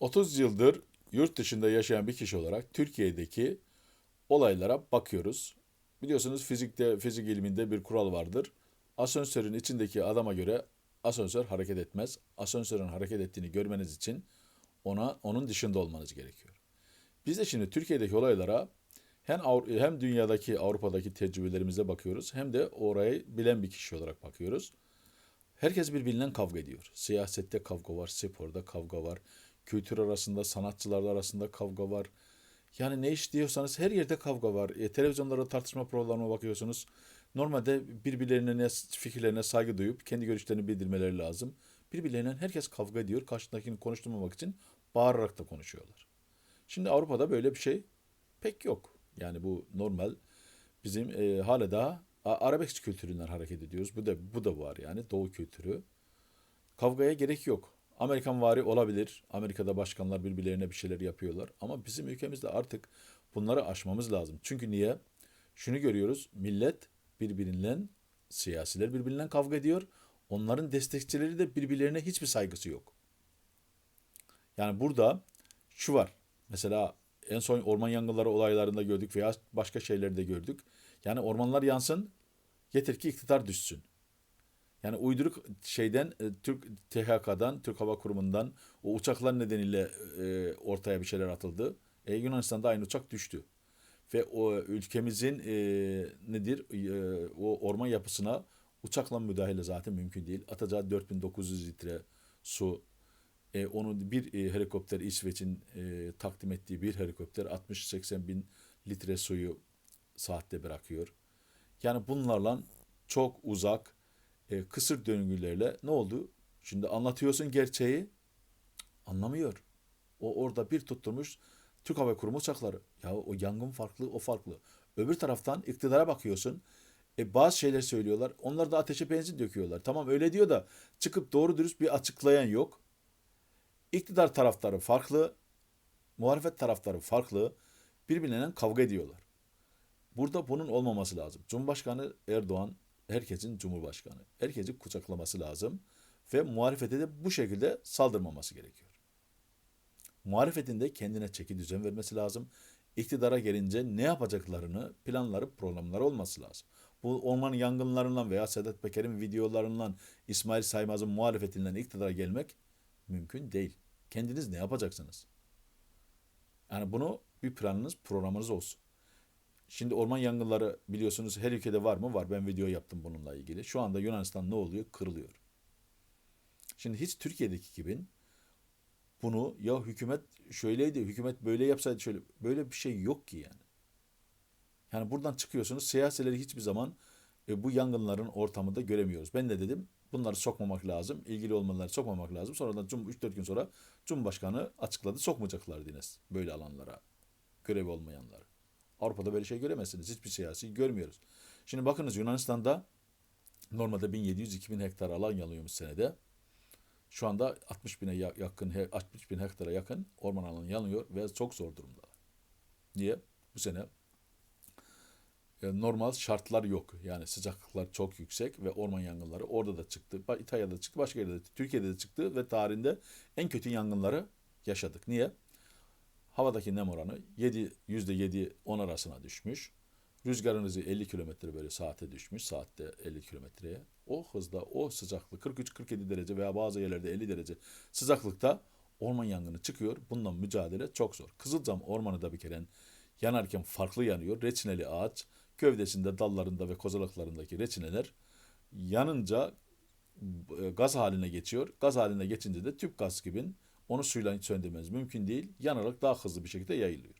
30 yıldır yurt dışında yaşayan bir kişi olarak Türkiye'deki olaylara bakıyoruz. Biliyorsunuz fizikte, fizik ilminde bir kural vardır. Asansörün içindeki adama göre asansör hareket etmez. Asansörün hareket ettiğini görmeniz için ona onun dışında olmanız gerekiyor. Biz de şimdi Türkiye'deki olaylara hem hem dünyadaki Avrupa'daki tecrübelerimize bakıyoruz hem de orayı bilen bir kişi olarak bakıyoruz. Herkes birbirinden kavga ediyor. Siyasette kavga var, sporda kavga var, kültür arasında, sanatçılar arasında kavga var. Yani ne iş diyorsanız her yerde kavga var. E, televizyonlarda tartışma programına bakıyorsunuz. Normalde birbirlerine fikirlerine saygı duyup kendi görüşlerini bildirmeleri lazım. Birbirlerinden herkes kavga ediyor. Karşındakini konuşturmamak için bağırarak da konuşuyorlar. Şimdi Avrupa'da böyle bir şey pek yok. Yani bu normal. Bizim e, hala daha arabesk kültüründen hareket ediyoruz. Bu da bu da var yani doğu kültürü. Kavgaya gerek yok. Amerikan vari olabilir. Amerika'da başkanlar birbirlerine bir şeyler yapıyorlar. Ama bizim ülkemizde artık bunları aşmamız lazım. Çünkü niye? Şunu görüyoruz. Millet birbirinden, siyasiler birbirinden kavga ediyor. Onların destekçileri de birbirlerine hiçbir saygısı yok. Yani burada şu var. Mesela en son orman yangınları olaylarında gördük veya başka şeylerde gördük. Yani ormanlar yansın, yeter ki iktidar düşsün. Yani uyduruk şeyden e, Türk THK'dan, Türk Hava Kurumu'ndan o uçaklar nedeniyle e, ortaya bir şeyler atıldı. E, Yunanistan'da aynı uçak düştü. Ve o ülkemizin e, nedir e, o orman yapısına uçakla müdahale zaten mümkün değil. Atacağı 4900 litre su, e, onun bir e, helikopter İsveç'in e, takdim ettiği bir helikopter 60-80 bin litre suyu saatte bırakıyor. Yani bunlarla çok uzak e, kısır döngülerle ne oldu? Şimdi anlatıyorsun gerçeği anlamıyor. O orada bir tutturmuş Türk Hava Kurumu uçakları. Ya o yangın farklı, o farklı. Öbür taraftan iktidara bakıyorsun. E, bazı şeyler söylüyorlar. Onlar da ateşe benzin döküyorlar. Tamam öyle diyor da çıkıp doğru dürüst bir açıklayan yok. İktidar taraftarı farklı, muhalefet taraftarı farklı. Birbirleriyle kavga ediyorlar. Burada bunun olmaması lazım. Cumhurbaşkanı Erdoğan herkesin cumhurbaşkanı. Herkesi kucaklaması lazım ve muhalefete de bu şekilde saldırmaması gerekiyor. Muhalefetin de kendine çeki düzen vermesi lazım. İktidara gelince ne yapacaklarını, planları, programları olması lazım. Bu orman yangınlarından veya Sedat Peker'in videolarından, İsmail Saymaz'ın muhalefetinden iktidara gelmek mümkün değil. Kendiniz ne yapacaksınız? Yani bunu bir planınız, programınız olsun. Şimdi orman yangınları biliyorsunuz her ülkede var mı? Var. Ben video yaptım bununla ilgili. Şu anda Yunanistan ne oluyor? Kırılıyor. Şimdi hiç Türkiye'deki gibi bunu ya hükümet şöyleydi, hükümet böyle yapsaydı şöyle böyle bir şey yok ki yani. Yani buradan çıkıyorsunuz siyasileri hiçbir zaman e, bu yangınların ortamında göremiyoruz. Ben de dedim bunları sokmamak lazım, ilgili olmaları sokmamak lazım. Sonradan 3-4 gün sonra Cumhurbaşkanı açıkladı sokmayacaklar Dines böyle alanlara, görevi olmayanları. Avrupa'da böyle şey göremezsiniz. Hiçbir siyasi görmüyoruz. Şimdi bakınız Yunanistan'da normalde 1700-2000 hektar alan yanıyormuş senede. Şu anda 60 bine ya- yakın, he- 60 bin hektara yakın orman alanı yanıyor ve çok zor durumda. Niye? Bu sene e, normal şartlar yok. Yani sıcaklıklar çok yüksek ve orman yangınları orada da çıktı. İtalya'da da çıktı, başka yerde de, Türkiye'de de çıktı ve tarihinde en kötü yangınları yaşadık. Niye? Havadaki nem oranı 7, %7 10 arasına düşmüş. Rüzgarın hızı 50 kilometre böyle saate düşmüş. Saatte 50 kilometreye. O hızda, o sıcaklık 43-47 derece veya bazı yerlerde 50 derece sıcaklıkta orman yangını çıkıyor. Bundan mücadele çok zor. Kızılcam ormanı da bir kere yanarken farklı yanıyor. Reçineli ağaç gövdesinde, dallarında ve kozalaklarındaki reçineler yanınca e, gaz haline geçiyor. Gaz haline geçince de tüp gaz gibi onu suyla söndürmeniz mümkün değil. Yanarak daha hızlı bir şekilde yayılıyor.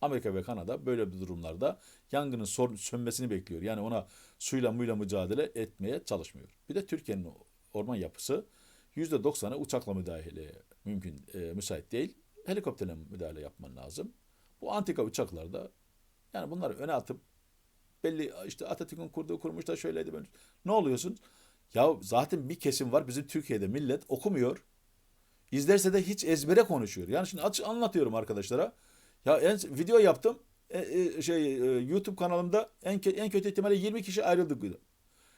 Amerika ve Kanada böyle bir durumlarda yangının sönmesini bekliyor. Yani ona suyla muyla mücadele etmeye çalışmıyor. Bir de Türkiye'nin orman yapısı %90'ı uçakla müdahaleye mümkün, e, müsait değil. Helikopterle müdahale yapman lazım. Bu antika uçaklarda yani bunları öne atıp belli işte Atatürk'ün kurduğu kurmuş da şöyleydi böyle. Ne oluyorsun? Ya zaten bir kesim var bizim Türkiye'de millet okumuyor. İzlerse de hiç ezbere konuşuyor. Yani şimdi aç anlatıyorum arkadaşlara. Ya en video yaptım. E, e, şey e, YouTube kanalımda en en kötü ihtimalle 20 kişi ayrıldık.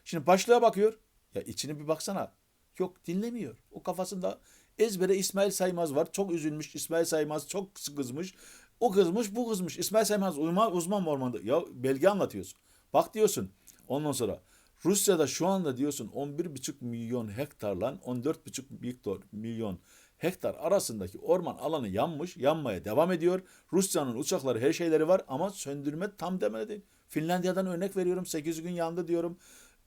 Şimdi başlığa bakıyor. Ya içine bir baksana. Yok dinlemiyor. O kafasında Ezbere İsmail Saymaz var. Çok üzülmüş. İsmail Saymaz çok kızmış. O kızmış, bu kızmış. İsmail Saymaz uzman, uzman ormanda? Ya belge anlatıyorsun. Bak diyorsun. Ondan sonra Rusya'da şu anda diyorsun 11,5 milyon hektarla 14,5 milyon, milyon hektar arasındaki orman alanı yanmış, yanmaya devam ediyor. Rusya'nın uçakları her şeyleri var ama söndürme tam demedi. Finlandiya'dan örnek veriyorum. 8 gün yandı diyorum.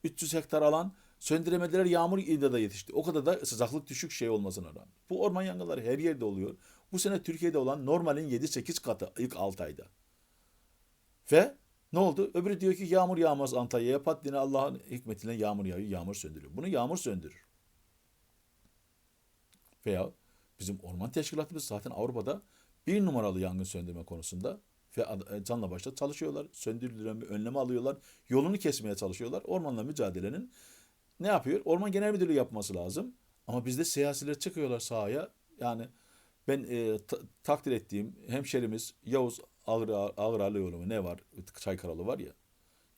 300 hektar alan söndüremediler. Yağmur ilde de yetişti. O kadar da sıcaklık düşük şey olmasına rağmen. Bu orman yangınları her yerde oluyor. Bu sene Türkiye'de olan normalin 7-8 katı ilk 6 ayda. Ve ne oldu? Öbürü diyor ki yağmur yağmaz Antalya'ya. Pat yine Allah'ın hikmetiyle yağmur yağıyor, yağmur söndürüyor. Bunu yağmur söndürür. Veya bizim orman teşkilatımız zaten Avrupa'da bir numaralı yangın söndürme konusunda ve ad- canla başla çalışıyorlar. Söndürülen bir önleme alıyorlar. Yolunu kesmeye çalışıyorlar. Ormanla mücadelenin ne yapıyor? Orman Genel Müdürlüğü yapması lazım. Ama bizde siyasiler çıkıyorlar sahaya. Yani ben e, ta- takdir ettiğim hemşerimiz Yavuz Ağır, Ağıralıoğlu mu ne var? Çaykaralı var ya.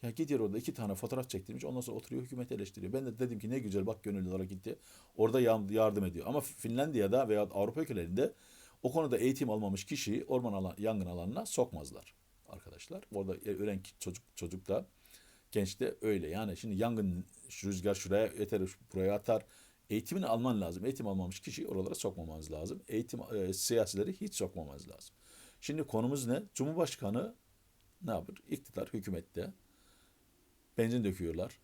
Ya gidiyor orada iki tane fotoğraf çektirmiş. Ondan sonra oturuyor hükümeti eleştiriyor. Ben de dedim ki ne güzel bak gönüllü olarak gitti. Orada yardım ediyor. Ama Finlandiya'da veya Avrupa ülkelerinde o konuda eğitim almamış kişiyi orman alan, yangın alanına sokmazlar arkadaşlar. Orada ölen ki- çocuk çocuk da genç de öyle. Yani şimdi yangın rüzgar şuraya yeter buraya atar. Eğitimini alman lazım. Eğitim almamış kişiyi oralara sokmamanız lazım. Eğitim e, siyasileri hiç sokmamanız lazım. Şimdi konumuz ne? Cumhurbaşkanı ne yapar? İktidar hükümette benzin döküyorlar.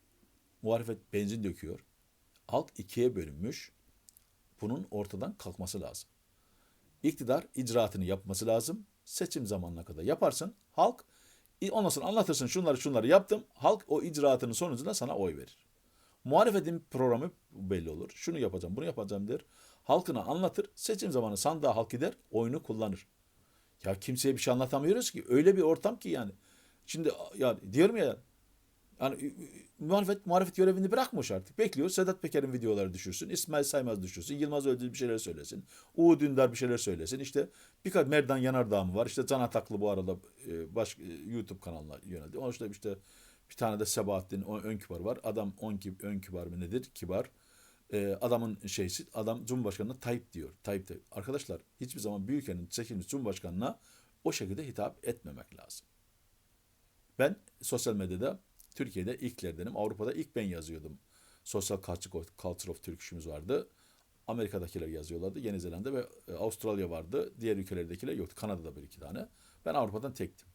Muhalefet benzin döküyor. Halk ikiye bölünmüş. Bunun ortadan kalkması lazım. İktidar icraatını yapması lazım. Seçim zamanına kadar yaparsın. Halk ondan sonra anlatırsın şunları şunları yaptım. Halk o icraatının sonucunda sana oy verir. Muhalefetin programı belli olur. Şunu yapacağım, bunu yapacağım der. Halkına anlatır. Seçim zamanı sandığa halk gider, oyunu kullanır. Ya kimseye bir şey anlatamıyoruz ki. Öyle bir ortam ki yani. Şimdi ya diyorum ya yani muhalefet muhalefet görevini bırakmış artık. Bekliyor. Sedat Peker'in videoları düşürsün. İsmail Saymaz düşürsün. Yılmaz Özdil bir şeyler söylesin. Uğur Dündar bir şeyler söylesin. İşte birkaç Merdan Yanardağ mı var? İşte Can Ataklı bu arada e, baş, e, YouTube kanalına yöneldi. Onun işte işte bir tane de Sebahattin o- Önkübar var. Adam on ki Önkübar mı nedir? Kibar. E, adamın şeysi adam Cumhurbaşkanı'na Tayyip diyor. Tayyip de. Arkadaşlar hiçbir zaman bir ülkenin seçilmiş Cumhurbaşkanı'na o şekilde hitap etmemek lazım. Ben sosyal medyada Türkiye'de ilklerdenim. Avrupa'da ilk ben yazıyordum. Sosyal Culture of Turkish'imiz vardı. Amerika'dakiler yazıyorlardı. Yeni Zelanda ve e, Avustralya vardı. Diğer ülkelerdekiler yoktu. Kanada'da bir iki tane. Ben Avrupa'dan tektim.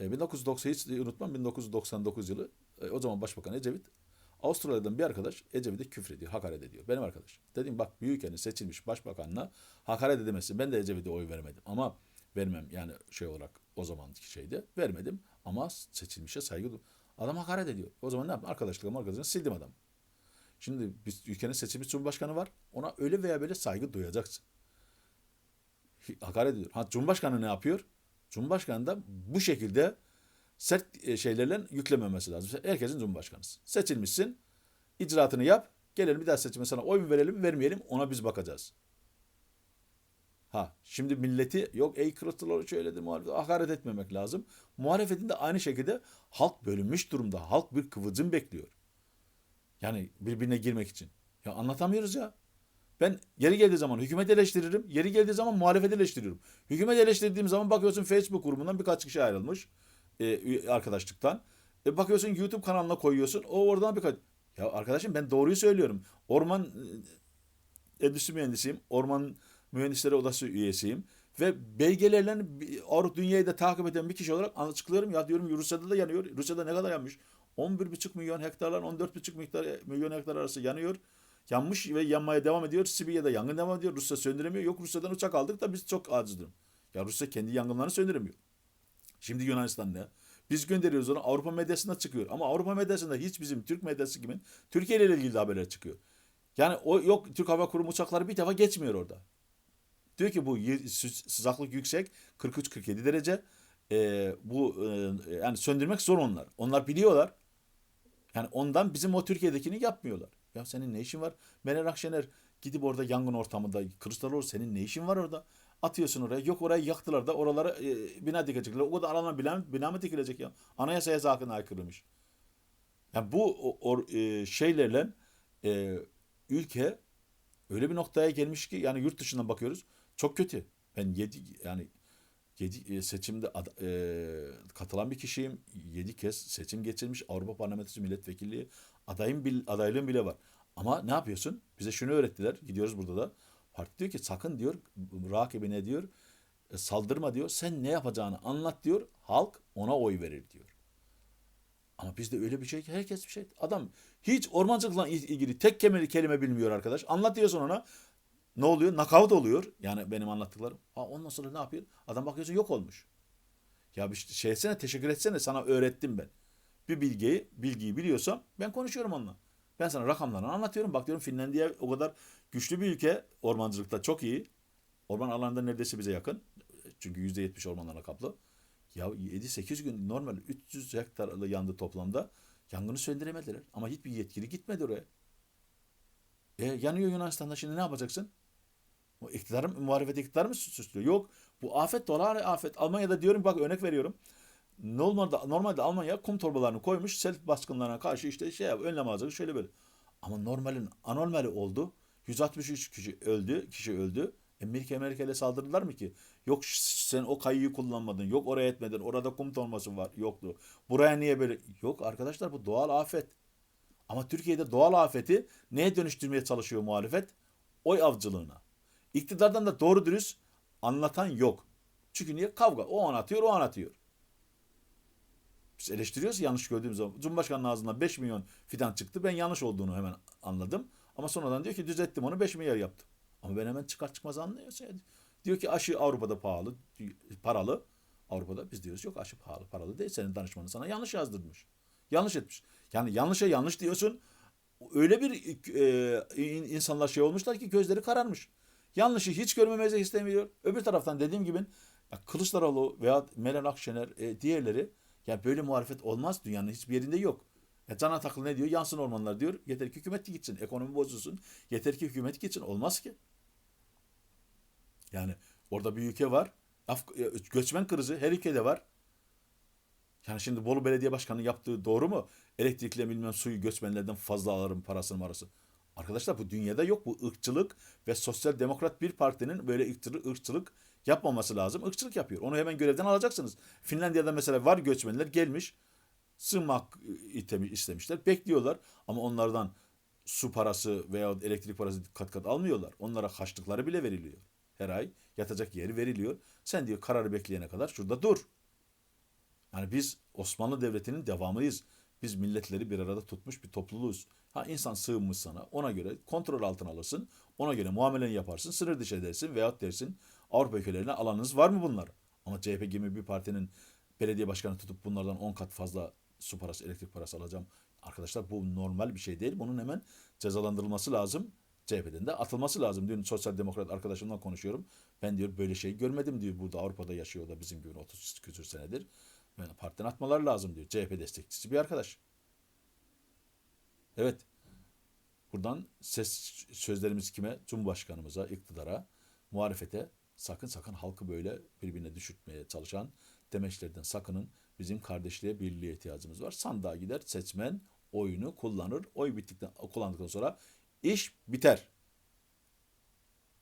E, 1990 hiç unutmam 1999 yılı e, o zaman Başbakan Ecevit Avustralya'dan bir arkadaş Ecevit'e küfrediyor, hakaret ediyor. Benim arkadaş. Dedim bak bir ülkenin seçilmiş başbakanına hakaret edemezsin. Ben de Ecevit'e oy vermedim ama vermem yani şey olarak o zamanki şeyde vermedim ama seçilmişe saygı du- Adam hakaret ediyor. O zaman ne yaptım? Arkadaşlığımı arkadaşını sildim adam. Şimdi biz ülkenin seçilmiş cumhurbaşkanı var. Ona öyle veya böyle saygı duyacaksın. Hakaret ediyor. Ha Cumhurbaşkanı ne yapıyor? Cumhurbaşkanı da bu şekilde sert e, şeylerle yüklememesi lazım. Herkesin cumhurbaşkanısın. Seçilmişsin. icraatını yap. Gelelim bir daha seçime sana oy mu verelim vermeyelim ona biz bakacağız. Ha şimdi milleti yok ey Kılıçdaroğlu şöyledir muhalefet hakaret etmemek lazım. Muhalefetin de aynı şekilde halk bölünmüş durumda. Halk bir kıvılcım bekliyor. Yani birbirine girmek için. Ya anlatamıyoruz ya. Ben yeri geldiği zaman hükümet eleştiririm. Yeri geldiği zaman muhalefet eleştiriyorum. Hükümet eleştirdiğim zaman bakıyorsun Facebook grubundan birkaç kişi ayrılmış. e, arkadaşlıktan. E, bakıyorsun YouTube kanalına koyuyorsun. O oradan birkaç. Ya arkadaşım ben doğruyu söylüyorum. Orman e, endüstri mühendisiyim. Orman Mühendisleri Odası üyesiyim. Ve belgelerle Avrupa dünyayı da takip eden bir kişi olarak açıklıyorum. Ya diyorum Rusya'da da yanıyor. Rusya'da ne kadar yanmış? 11,5 milyon hektarlar 14,5 miktar, milyon hektar arası yanıyor. Yanmış ve yanmaya devam ediyor. Sibirya'da yangın devam ediyor. Rusya söndüremiyor. Yok Rusya'dan uçak aldık da biz çok aciz durum. Ya Rusya kendi yangınlarını söndüremiyor. Şimdi Yunanistan ne? Biz gönderiyoruz onu Avrupa medyasında çıkıyor. Ama Avrupa medyasında hiç bizim Türk medyası gibi Türkiye ile ilgili haberler çıkıyor. Yani o yok Türk Hava Kurumu uçakları bir defa geçmiyor orada. Diyor ki bu sıcaklık yüksek 43-47 derece. Ee, bu e, yani söndürmek zor onlar. Onlar biliyorlar. Yani ondan bizim o Türkiye'dekini yapmıyorlar. Ya senin ne işin var? Meral Akşener gidip orada yangın ortamında Kılıçdaroğlu senin ne işin var orada? Atıyorsun oraya. Yok orayı yaktılar da oralara e, bina dikecekler. O kadar alana bina, bina mı dikilecek ya? Anayasaya zaten aykırıymış. Ya bu o, o, e, şeylerle e, ülke öyle bir noktaya gelmiş ki yani yurt dışından bakıyoruz çok kötü. Ben yedi yani yedi e, seçimde ad- e, katılan bir kişiyim. Yedi kez seçim geçirmiş Avrupa Parlamentosu milletvekilliği adayım bil, adaylığım bile var. Ama ne yapıyorsun? Bize şunu öğrettiler. Gidiyoruz burada da. Parti diyor ki sakın diyor rakibine diyor e, saldırma diyor. Sen ne yapacağını anlat diyor. Halk ona oy verir diyor. Ama bizde öyle bir şey ki herkes bir şey. Adam hiç ormancılıkla il- ilgili tek kelime, kelime bilmiyor arkadaş. Anlatıyorsun ona. Ne oluyor? Nakavt oluyor. Yani benim anlattıklarım. Ha, ondan sonra ne yapıyor? Adam bakıyorsun yok olmuş. Ya bir şey etsene, teşekkür etsene sana öğrettim ben. Bir bilgiyi, bilgiyi biliyorsam ben konuşuyorum onunla. Ben sana rakamlarını anlatıyorum. Bak diyorum Finlandiya o kadar güçlü bir ülke. Ormancılıkta çok iyi. Orman alanında neredeyse bize yakın. Çünkü %70 ormanlarla kaplı. Ya 7-8 gün normal 300 hektarlı yandı toplamda. Yangını söndüremediler. Ama hiçbir yetkili gitmedi oraya. E, yanıyor Yunanistan'da şimdi ne yapacaksın? İktidar muhalefet iktidar mı suçluyor? Yok. Bu afet dolar afet. Almanya'da diyorum bak örnek veriyorum. Normalde, normalde Almanya kum torbalarını koymuş sel baskınlarına karşı işte şey yap, önlem alacak şöyle böyle. Ama normalin anormali oldu. 163 kişi öldü, kişi öldü. Amerika Amerika ile saldırdılar mı ki? Yok sen o kayıyı kullanmadın. Yok oraya etmedin. Orada kum torbası var. Yoktu. Buraya niye böyle? Yok arkadaşlar bu doğal afet. Ama Türkiye'de doğal afeti neye dönüştürmeye çalışıyor muhalefet? Oy avcılığına. İktidardan da doğru dürüst anlatan yok. Çünkü niye? Kavga. O anlatıyor, o anlatıyor. Biz eleştiriyoruz ya yanlış gördüğümüz zaman. Cumhurbaşkanının ağzından 5 milyon fidan çıktı. Ben yanlış olduğunu hemen anladım. Ama sonradan diyor ki düzelttim onu 5 milyar yaptım. Ama ben hemen çıkar çıkmaz anlıyorsun. ya. Diyor ki aşı Avrupa'da pahalı, paralı. Avrupa'da biz diyoruz yok aşı pahalı, paralı değil. Senin danışmanın sana yanlış yazdırmış. Yanlış etmiş. Yani yanlışa yanlış diyorsun. Öyle bir e, in- insanlar şey olmuşlar ki gözleri kararmış. Yanlışı hiç görmemezi istemiyor. Öbür taraftan dediğim gibi ya Kılıçdaroğlu veya Meral Akşener e, diğerleri ya böyle muhalefet olmaz dünyanın hiçbir yerinde yok. Ya Can Ataklı ne diyor? Yansın ormanlar diyor. Yeter ki hükümet gitsin. Ekonomi bozulsun. Yeter ki hükümet gitsin. Olmaz ki. Yani orada bir ülke var. Af- e, göçmen krizi her ülkede var. Yani şimdi Bolu Belediye Başkanı yaptığı doğru mu? Elektrikle bilmem suyu göçmenlerden fazla alırım parasını marası. Arkadaşlar bu dünyada yok. Bu ırkçılık ve sosyal demokrat bir partinin böyle ırkçılık, yapmaması lazım. Irkçılık yapıyor. Onu hemen görevden alacaksınız. Finlandiya'da mesela var göçmenler gelmiş. Sığınmak itemi- istemişler. Bekliyorlar. Ama onlardan su parası veya elektrik parası kat kat almıyorlar. Onlara haçlıkları bile veriliyor. Her ay yatacak yeri veriliyor. Sen diyor kararı bekleyene kadar şurada dur. Yani biz Osmanlı Devleti'nin devamıyız. Biz milletleri bir arada tutmuş bir topluluğuz. Ha insan sığınmış sana ona göre kontrol altına alırsın. Ona göre muameleni yaparsın. Sınır dışı edersin veyahut dersin Avrupa ülkelerine alanınız var mı bunlar? Ama CHP gibi bir partinin belediye başkanı tutup bunlardan 10 kat fazla su parası, elektrik parası alacağım. Arkadaşlar bu normal bir şey değil. Bunun hemen cezalandırılması lazım. CHP'den de atılması lazım. Dün sosyal demokrat arkadaşımla konuşuyorum. Ben diyor böyle şey görmedim diyor. Burada Avrupa'da yaşıyor da bizim gibi 30 küsür senedir. Yani partiden atmaları lazım diyor. CHP destekçisi bir arkadaş. Evet. Buradan ses sözlerimiz kime? Cumhurbaşkanımıza, iktidara, muhalefete sakın sakın halkı böyle birbirine düşürtmeye çalışan demeçlerden sakının. Bizim kardeşliğe, birliğe ihtiyacımız var. Sandığa gider, seçmen oyunu kullanır. Oy bittikten, kullandıktan sonra iş biter.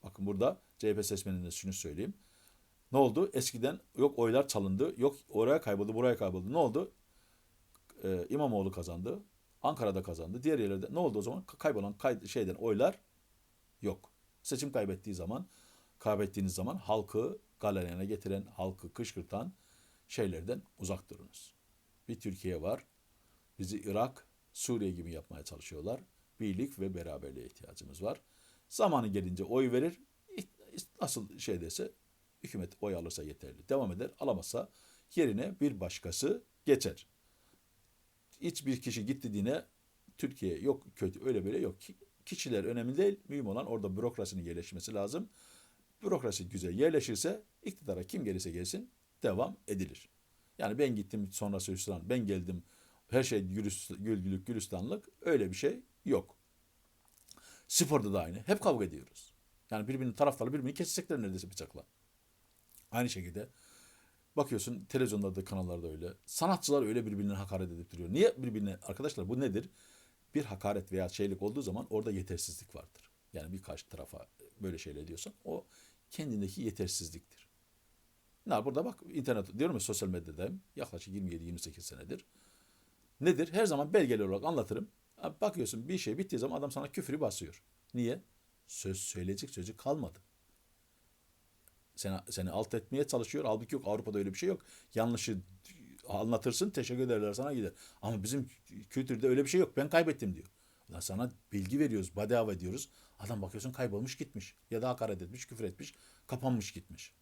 Bakın burada CHP seçmenine şunu söyleyeyim. Ne oldu? Eskiden yok oylar çalındı, yok oraya kayboldu, buraya kayboldu. Ne oldu? Ee, İmamoğlu kazandı. Ankara'da kazandı. Diğer yerlerde ne oldu o zaman? Kaybolan kay- şeyden oylar yok. Seçim kaybettiği zaman, kaybettiğiniz zaman halkı galeriye getiren, halkı kışkırtan şeylerden uzak durunuz. Bir Türkiye var. Bizi Irak, Suriye gibi yapmaya çalışıyorlar. Birlik ve beraberliğe ihtiyacımız var. Zamanı gelince oy verir. Nasıl şey dese hükümet oy alırsa yeterli. Devam eder. Alamazsa yerine bir başkası geçer. Hiçbir kişi gitti diye Türkiye yok kötü öyle böyle yok. Ki- Kişiler önemli değil. Mühim olan orada bürokrasinin yerleşmesi lazım. Bürokrasi güzel yerleşirse iktidara kim gelirse gelsin devam edilir. Yani ben gittim sonra Hüsran, ben geldim her şey gülgülük, gülistanlık öyle bir şey yok. Sporda da aynı. Hep kavga ediyoruz. Yani birbirinin taraftarı birbirini kesecekler neredeyse bıçakla. Aynı şekilde bakıyorsun televizyonlarda kanallarda öyle. Sanatçılar öyle birbirine hakaret edip duruyor. Niye birbirine? Arkadaşlar bu nedir? Bir hakaret veya şeylik olduğu zaman orada yetersizlik vardır. Yani birkaç tarafa böyle şeyler diyorsan o kendindeki yetersizliktir. Ne burada bak internet diyorum ya sosyal medyadayım. Yaklaşık 27-28 senedir. Nedir? Her zaman belgeli olarak anlatırım. Bakıyorsun bir şey bittiği zaman adam sana küfürü basıyor. Niye? Söz söyleyecek sözü kalmadı. Seni, seni alt etmeye çalışıyor. Halbuki yok Avrupa'da öyle bir şey yok. Yanlışı anlatırsın teşekkür ederler sana gider. Ama bizim kültürde öyle bir şey yok. Ben kaybettim diyor. Ulan sana bilgi veriyoruz, bedava ediyoruz. Adam bakıyorsun kaybolmuş gitmiş. Ya da hakaret etmiş, küfür etmiş, kapanmış gitmiş.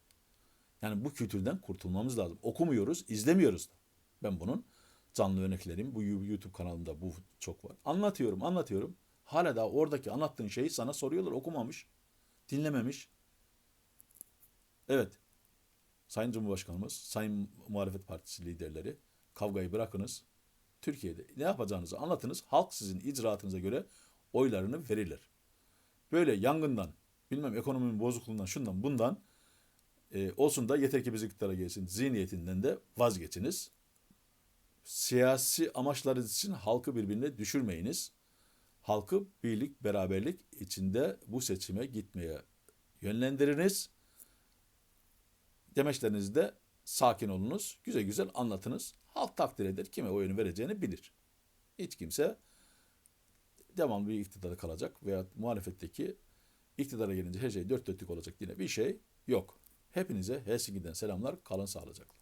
Yani bu kültürden kurtulmamız lazım. Okumuyoruz, izlemiyoruz da. Ben bunun canlı örneklerim bu YouTube kanalımda bu çok var. Anlatıyorum, anlatıyorum. Hala da oradaki anlattığın şeyi sana soruyorlar. Okumamış, dinlememiş. Evet. Sayın Cumhurbaşkanımız, Sayın Muhalefet Partisi liderleri kavgayı bırakınız. Türkiye'de ne yapacağınızı anlatınız. Halk sizin icraatınıza göre oylarını verirler. Böyle yangından, bilmem ekonominin bozukluğundan, şundan bundan e, olsun da yeter ki biz iktidara gelsin zihniyetinden de vazgeçiniz. Siyasi amaçlarınız için halkı birbirine düşürmeyiniz. Halkı birlik, beraberlik içinde bu seçime gitmeye yönlendiriniz. Demeçlerinizde sakin olunuz, güzel güzel anlatınız. Halk takdir eder, kime oyunu vereceğini bilir. Hiç kimse devamlı bir iktidarda kalacak veya muhalefetteki iktidara gelince her şey dört dörtlük olacak yine bir şey yok. Hepinize Helsinki'den selamlar, kalın sağlıcakla.